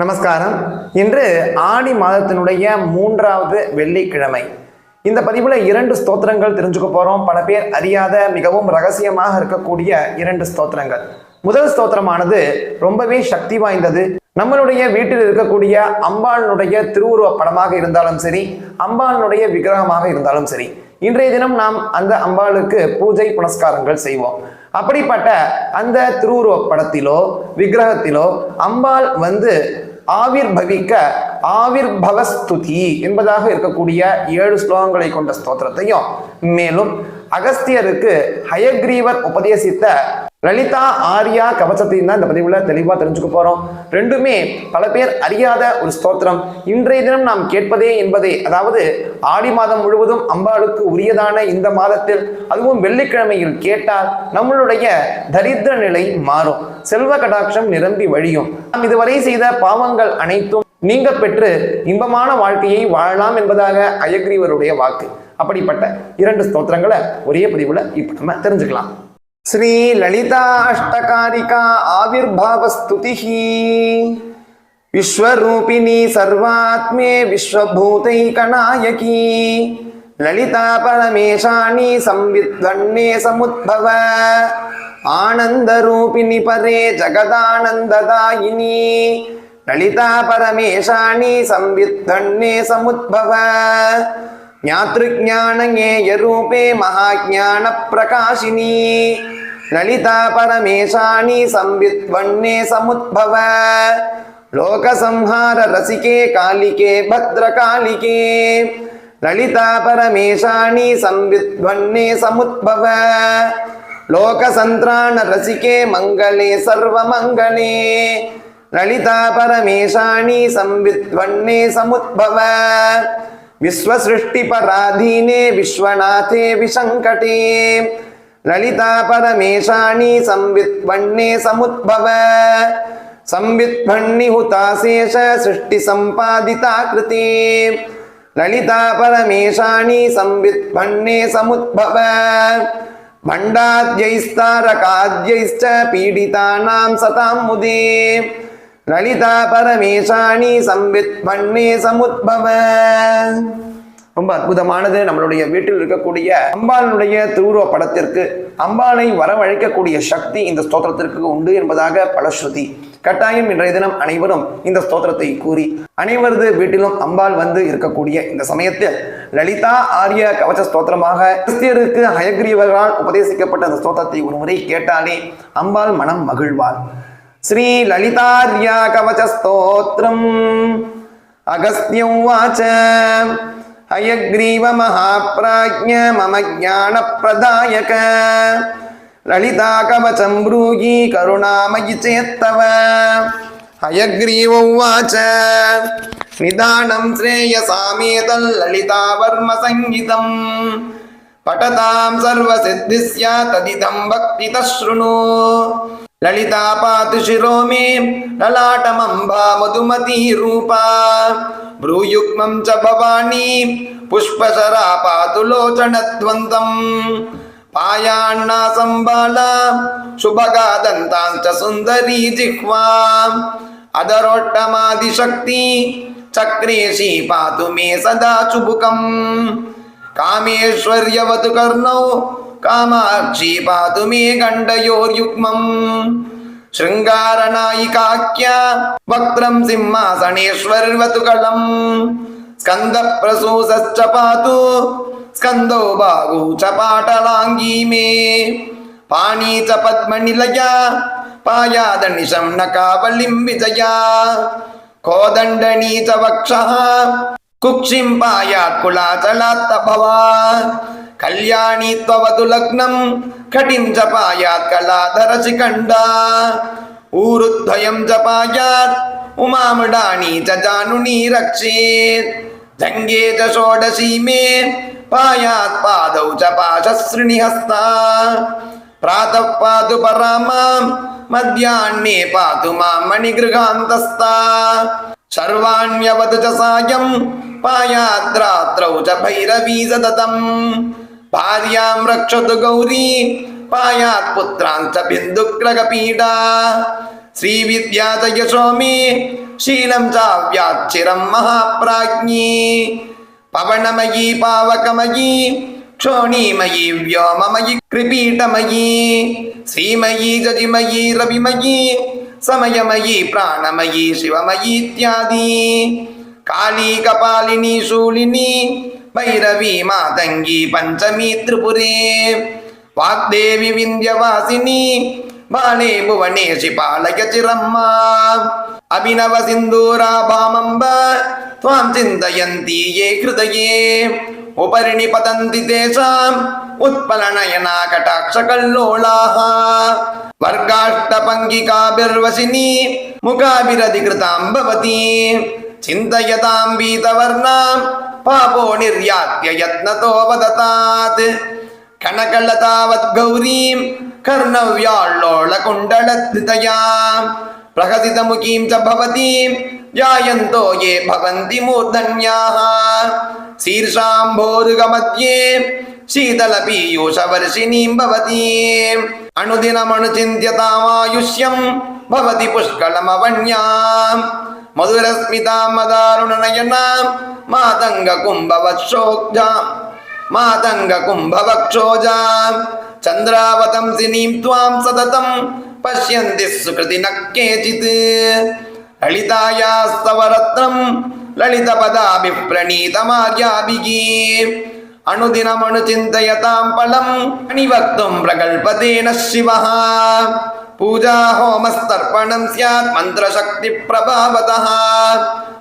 நமஸ்காரம். இன்று ஆடி மாதத்தினுடைய மூன்றாவது வெள்ளிக்கிழமை. இந்த பதிவில் இரண்டு ஸ்தோத்திரங்கள் தெரிஞ்சுக்க போகிறோம் பல பேர் அறியாத மிகவும் ரகசியமாக இருக்கக்கூடிய இரண்டு ஸ்தோத்திரங்கள். முதல் ஸ்தோத்திரமானது ரொம்பவே சக்தி வாய்ந்தது. நம்மளுடைய வீட்டில் இருக்கக்கூடிய அம்பாளுடைய திருவுருவ படமாக இருந்தாலும் சரி அம்பாளுடைய விக்கிரகமாக இருந்தாலும் சரி இன்றைய தினம் நாம் அந்த அம்பாளுக்கு பூஜை புனஸ்காரங்கள் செய்வோம். அப்படிப்பட்ட அந்த திருவுருவ படத்திலோ விக்கிரகத்திலோ அம்பாள் வந்து ஆவிர் பவிக்க ஆவிர் பவஸ்துதி என்பதாக இருக்கக்கூடிய ஏழு ஸ்லோகங்களை கொண்ட ஸ்தோத்திரத்தையும் மேலும் அகஸ்தியருக்கு ஹயக்ரீவர் உபதேசித்த லலிதா ஆர்யா கவசத்தையும் தான் இந்த பதிவில் தெளிவாக தெரிஞ்சுக்க போகிறோம் ரெண்டுமே பல பேர் அறியாத ஒரு ஸ்தோத்திரம். இன்றைய தினம் நாம் கேட்பதே என்பதே அதாவது ஆடி மாதம் முழுவதும் அம்பாளுக்கு உரியதான இந்த மாதத்தில் அதுவும் வெள்ளிக்கிழமையில் கேட்டால் நம்மளுடைய தரித்திர நிலை மாறும். செல்வ கடாட்சம் நிரம்பி வழியும். நாம் இதுவரை செய்த பாவங்கள் அனைத்தும் நீங்க பெற்று இன்பமான வாழ்க்கையை வாழலாம் என்பதாக அயக்ரீவருடைய வாக்கு. அப்படிப்பட்ட இரண்டு ஸ்தோத்திரங்களை ஒரே பதிவுல இப்ப நம்ம தெரிஞ்சுக்கலாம். శ్రీ లలితాష్టకారికా ఆవిర్భావస్తుతి విశ్వరూపిణి సర్వాత్మే విశ్వభూతైకనాయకీ లలితా పరమేశాణి సంవిద్వన్నే సముద్భవ ఆనందరూపిణి పరే జగదానందదాయిని లలితా పరమేశాణి సంవిద్వన్నే సముద్భవ ज्ञातृज्ञानज्ञेयरूपे महाज्ञानप्रकाशिनी ललिता परमेशानि संविद्वन्ने समुद्भव लोकसंहाररसिके कालिके भद्रकालिके ललिता परमेशानि संविद्वन्ने समुद्भव लोकसन्त्राणरसिके मङ्गले सर्वमङ्गले ललिता परमेशानि संविद्वन्ने समुद्भव विश्वसृष्टिपराधीने विश्वनाथे विशङ्कटे ललिता परमेशानि संविद्वन्ने समुद्भव संविद्वन्निहुताशेष सृष्टिसम्पादिता कृते ललिता परमेशानि संविद्वन्ने समुद्भव भण्डाद्यैस्तारकाद्यैश्च पीडितानां सतां मुदे லலிதா பரமேசாணி சம்வித்வன்னே சமுத்பவ ரொம்ப அற்புதமானது. நம்மளுடைய வீட்டில் இருக்கக்கூடிய அம்பானுடைய திருவுருவ படத்திற்கு அம்பாளை வரவழைக்கக்கூடிய சக்தி இந்த ஸ்தோத்திரத்திற்கு உண்டு என்பதாக பலஸ்ருதி கட்டாயம் இன்றைய தினம் அனைவரும் இந்த ஸ்தோத்திரத்தை கூறி அனைவரது வீட்டிலும் அம்பாள் வந்து இருக்கக்கூடிய இந்த சமயத்தில் லலிதா ஆரிய கவச்ச ஸ்தோத்திரமாக கிறிஸ்தியருக்கு ஹயக்ரீவர்களால் உபதேசிக்கப்பட்ட அந்த ஸ்தோத்திரத்தை ஒருமுறை கேட்டாலே அம்பாள் மனம் மகிழ்வார் ஸ்ரீ லலிதார்யா கவச்ச ஸ்தோத்திரம் அகஸ்தியம் வாச்சம் हयग्रीव महाप्राज्ञ मम ज्ञानप्रदायक ललिता कवचं ब्रूहि करुणामयि चेत्तव हयग्रीव उवाच निदानं श्रेयसामेतल्ललितावर्मसङ्गीतम् पठतां सर्वसिद्धिः स्यात् तदिदं भक्तितः शृणु ललिता पातु शिरो मे ललाटमम्बा मधुमती रूपा భ్రూయుగ్మం చ భవానీ పుష్పశరాపాతులోచనధ్వంతం పాయాణ్ణాసం బాల శుభగాదంతాంచ సుందరీ జిహ్వా. అదరోట్టమాదిశక్తి చక్రేషీ పాతు మే సదా శుభుకం కామేశ్వర్యవతు కర్ణౌ కామాక్షి పాతు మే గండయోర్యుగ్మం. शृङ्गारनायिकाख्या वक्त्रं सिंहासनेश्वर्वतु कलम् स्कन्दप्रसूसश्च पातु स्कन्दौ बाहू च पाटलाङ्गी मे पाणी च पद्मनिलया पायादनिशं नकावलिं विजया कोदण्डनी च वक्षः कुक्षिं पायात् कुलाचलात्तभवा कल्याणी त्ववतु கடிம் ஜபாயாத் கலாதரசி கண்டா ஊருத்வயம் ஜபாயாத் உமாமிடாணி ஜானுனி ரக்ஷேத் ஜங்கே ஜோடசீமே பாயாத் பாதௌ ஜ பாசஸ்ரிணி ஹஸ்தா பிராதः பாது பராமாம் மத்தியாஹ்னே பாது மாம் மணிகிருகாந்தஸ்தா சர்வாண்யவது சாயம் பாயாத் ராத்திரௌ ச பைரவி சததம் ഭാര്യാം രക്ഷതു ഗൗരി പായാത് പുത്രാഞ്ച ബിന്ദുഗ്രഹപീഡാ ശ്രീവിദ്യാതയശോമി ശീലം ചാവ്യാച്ചിരം മഹാപ്രാജ്ഞി പവണമയി പാവകമയി ക്ഷോണീമയി വ്യോമമയി കൃപീഠമയി ശ്രീമയി ഗതിമയി രവിമയി സമയമയി പ്രാണമയി ശിവമയി ഇത്യാദി കാളി കപാലിനി ശൂലിനി ಭೈರವಿ ಮಾತಂಗಿ ಪಂಚಮಿ ತ್ರಿಪುರಿ ವಾಗ್ದೇವಿ ವಿಂಧ್ಯವಾಸಿನಿ ಬಾಣೆ ಭುವನೇಶಿ ಪಾಲಕ ಚಿರಮ್ಮ ಅಭಿನವ ಸಿಂಧೂರಾಭಾಮಂಬ ತ್ವಾಂ ಚಿಂತಯಂತಿ ಯೇ ಕೃತಯೇ ಉಪರಿಣಿ ಪತಂತಿ ತೇಷಾಂ ಉತ್ಪಲನಯನ ಕಟಾಕ್ಷ ಕಲ್ಲೋಳಾಹ ವರ್ಗಾಷ್ಟಪಂಗಿಕಾಭಿರ್ವಸಿನಿ ಮುಖಾಭಿರಧಿಕೃತಾಂ ಭವತಿ ಚಿಂತಯತಾಂ ವೀತವರ್ಣಾಂ ಪಾಪೋ ನಿರ್ಯಾತ್ಯ ಯತ್ನತೋ ವದತಾತ್ ಕಣಕಳತಾವತ್ ಗೌರೀಂ ಕರ್ಣವ್ಯಾಳ್ಳೋಳ ಕುಂಡಳತ್ರಿತಯಾ ಪ್ರಹಸಿತ ಮುಖೀಂ ಚ ಭವತೀಂ ಜಾಯಂತೋ ಯೇ ಭವಂತಿ ಮೂರ್ಧನ್ಯಾಃ ಶೀರ್ಷಾಂಭೋರುಗ ಮಧ್ಯೆ ಶೀತಲ ಪೀಯೂಷ ವರ್ಷಿಣೀಂ ಭವತಿ ಅನುದಿನಮನುಚಿಂತ್ಯತಾಮಾಯುಷ್ಯಂ ಭವತಿ ಪುಷ್ಕಳಮವಣ್ಯಾಂ மதுரஸ்மிதாமதாருணநயனாம் மாதங்க கும்பவத்ஷோக்ஜாம் மாதங்க கும்பவக்ஷோஜாம் சந்திராவதம் சினீம் துவாம் சததம். பஷ்யந்தி சுகிருதி நக்கேச்சித் லலிதாயாஸ்தவ ரத்னம் லலித பதாபி பிரணீதமார்யாபிகி அனுதினமனு சிந்தயதாம் பலம். அணிவக்தும் பிரகல்பதேன சிவஹா पूजा होमस्तर्पणं स्यात् मन्त्रशक्तिप्रभावतः।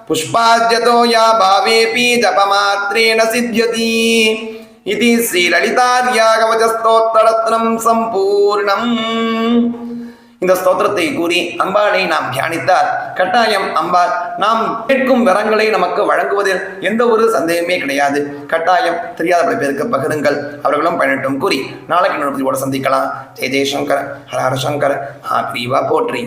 पुष्पाद्यतो या भावेऽपि जपमात्रेण सिद्ध्यति। इति सम्पूर्णम्। இந்த ஸ்தோத்திரத்தை கூறி அம்பாளை நாம் தியானித்தால் கட்டாயம் அம்பாள் நாம் கேட்கும் வரங்களை நமக்கு வழங்குவதில் எந்த ஒரு சந்தேகமே கிடையாது. கட்டாயம் தெரியாத பல பேருக்கு பகிருங்கள். அவர்களும் பயனட்டும் கூறி நாளைக்கு இன்னொரு பதிவோட சந்திக்கலாம். ஜெய ஜெய்சங்கர் ஹரஹர சங்கர் ஆ பிரிவா போற்றி.